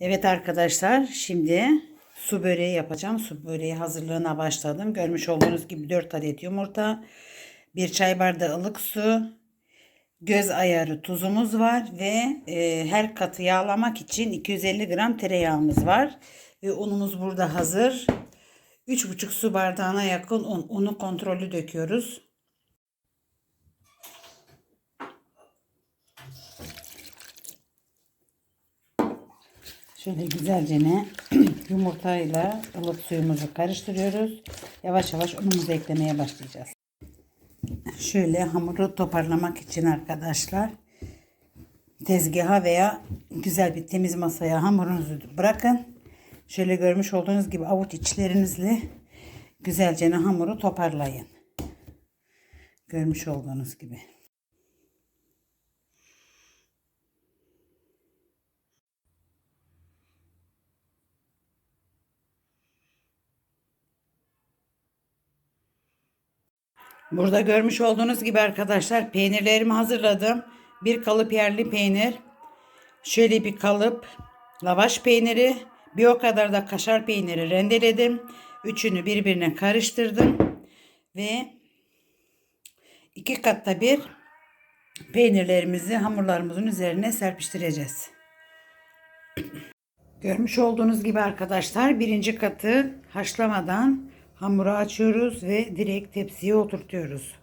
Evet arkadaşlar şimdi su böreği yapacağım. Su böreği hazırlığına başladım. Görmüş olduğunuz gibi 4 adet yumurta, 1 çay bardağı ılık su, göz ayarı tuzumuz var ve e, her katı yağlamak için 250 gram tereyağımız var. Ve unumuz burada hazır. 3,5 su bardağına yakın un. Unu kontrollü döküyoruz. Şöyle güzelce ne yumurtayla ılık suyumuzu karıştırıyoruz. Yavaş yavaş unumuzu eklemeye başlayacağız. Şöyle hamuru toparlamak için arkadaşlar tezgaha veya güzel bir temiz masaya hamurunuzu bırakın. Şöyle görmüş olduğunuz gibi avuç içlerinizle güzelce hamuru toparlayın. Görmüş olduğunuz gibi. Burada görmüş olduğunuz gibi arkadaşlar peynirlerimi hazırladım. Bir kalıp yerli peynir. Şöyle bir kalıp lavaş peyniri. Bir o kadar da kaşar peyniri rendeledim. Üçünü birbirine karıştırdım. Ve iki katta bir peynirlerimizi hamurlarımızın üzerine serpiştireceğiz. Görmüş olduğunuz gibi arkadaşlar birinci katı haşlamadan hamuru açıyoruz ve direkt tepsiye oturtuyoruz.